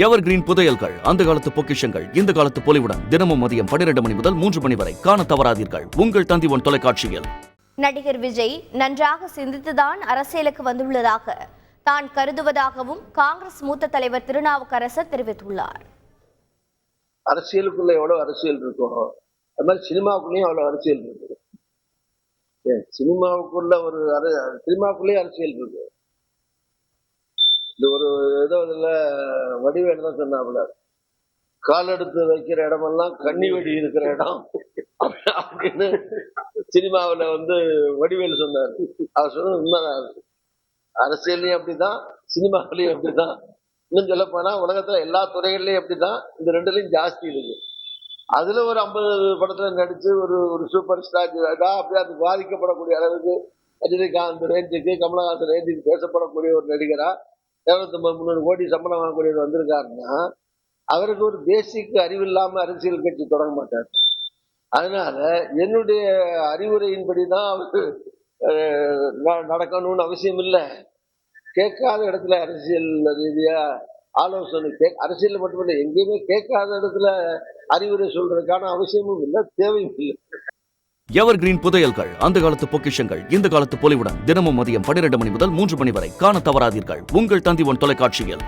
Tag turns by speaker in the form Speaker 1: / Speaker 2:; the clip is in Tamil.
Speaker 1: எவர் கிரீன் புதையல்கள் அந்த காலத்து பொக்கிஷங்கள் இந்த காலத்து பொலிவுடன் தினமும் மதியம் பன்னிரண்டு மணி முதல் மூன்று மணி வரை காண தவறாதீர்கள். உங்கள் தந்திவன் தொலைக்காட்சியில்.
Speaker 2: நடிகர் விஜய் நன்றாக சிந்தித்துதான் அரசியலுக்கு வந்துள்ளதாக தான் கருதுவதாகவும் காங்கிரஸ் மூத்த தலைவர் திருநாவுக்கரசர் தெரிவித்துள்ளார்.
Speaker 3: அரசியலுக்குள்ள எவ்வளவு அரசியல் இருக்கும் அது மாதிரி சினிமாவுக்குள்ளேயும் அவ்வளவு அரசியல் இருக்கு சினிமாவுக்குள்ள ஒரு அர சினிமாவுக்குள்ளேயும் அரசியல் இருக்கு ஏதோ இதில் வடிவேல் தான் சொன்னாப்புல. கால் எடுத்து வைக்கிற இடமெல்லாம் கண்ணி வெடி இருக்கிற இடம். அப்படின்னு சினிமாவில் வந்து வடிவேல் சொன்னார். அவர் சொன்னது உண்மைதான். அரசியல்லையும் அப்படிதான் சினிமாவிலையும் அப்படிதான். இன்னும் சொல்ல போனா உலகத்துல எல்லா துறைகள்லயும் அப்படிதான். இந்த ரெண்டுலயும் ஜாஸ்தி இருக்கு அதுல ஒரு ஐம்பது படத்துல நடிச்சு ஒரு ஒரு சூப்பர் ஸ்டார் அப்படியே அது பாதிக்கப்படக்கூடிய அளவுக்கு ரஜினிகாந்த் ரேஞ்சுக்கு கமலஹாசன் ரேஞ்சுக்கு பேசப்படக்கூடிய ஒரு நடிகரா இரநூத்தம்பது முந்நூறு கோடி சம்பளம் வாங்கக்கூடியவர் வந்திருக்காருன்னா அவருக்கு ஒரு பேசிக் அறிவு இல்லாமல் அரசியல் கட்சி தொடங்க மாட்டார். அதனால என்னுடைய அறிவுரையின்படி தான் அவருக்கு ந- நடக்கணும்னு அவசியம் இல்லை. கேட்காத இடத்துல அரசியல் ரீதியாக ஆலோசனை கே அரசியல் மட்டுமில்லை எங்கேயுமே கேட்காத இடத்துல அறிவுரை சொல்றதுக்கான அவசியமும் இல்லை தேவையும் இல்லை.
Speaker 1: எவர் கிரீன் புதையல்கள் அந்த காலத்து பொக்கிஷங்கள் இந்த காலத்து பொலிவுடன் தினமும் மதியம் பன்னிரண்டு மணி முதல் மூன்று மணி வரை காண தவறாதீர்கள். உங்கள் தந்தி ஒன் தொலைக்காட்சியில்.